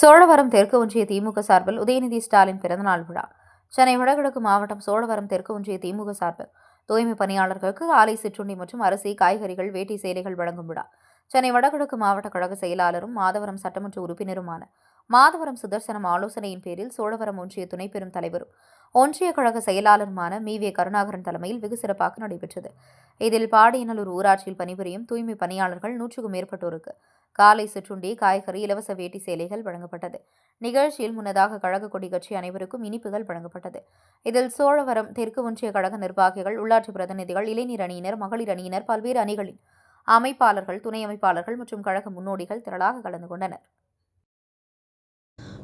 சோழவரம் தெற்கு ஒன்றிய திமுக சார்பில் உதயநிதி ஸ்டாலின் பிறந்தநாள் விழா. சென்னை வடகிழக்கு மாவட்டம் சோழவரம் தெற்கு ஒன்றிய திமுக சார்பில் தூய்மை பணியாளர்களுக்கு ஆலை சிற்றுண்டி மற்றும் அரிசி காய்கறிகள் வேட்டி சேலைகள் வழங்கும் விழா. சென்னை வடகிழக்கு மாவட்ட கழக செயலாளரும் மாதவரம் சட்டமன்ற உறுப்பினருமான மாதவரம் சுதர்சனம் ஆலோசனையின் பேரில் சோழவரம் ஒன்றிய துணை பெரும் தலைவரும் ஒன்றிய கழக செயலாளருமான மீ. வே. கருணாகரன் தலைமையில் வெகு சிறப்பாக நடைபெற்றது. இதில் பாடியநல்லூர் ஊராட்சியில் பணிபுரியும் தூய்மை பணியாளர்கள் நூற்றுக்கும் மேற்பட்டோருக்கு காலை சிற்றுண்டி காய்கறி இலவச வேட்டி சேலைகள் வழங்கப்பட்டது. நிகழ்ச்சியில் முன்னதாக கழக கொடி கட்சி அனைவருக்கும் இனிப்புகள் வழங்கப்பட்டது. இதில் சோழவரம் தெற்கு ஒன்றிய கழக நிர்வாகிகள் உள்ளாட்சி பிரதிநிதிகள் இளைஞர் அணியினர் மகளிர் அணியினர் பல்வேறு அணிகளின் அமைப்பாளர்கள் துணை அமைப்பாளர்கள் மற்றும் கழக முன்னோடிகள் திரளாக கலந்து கொண்டனர்.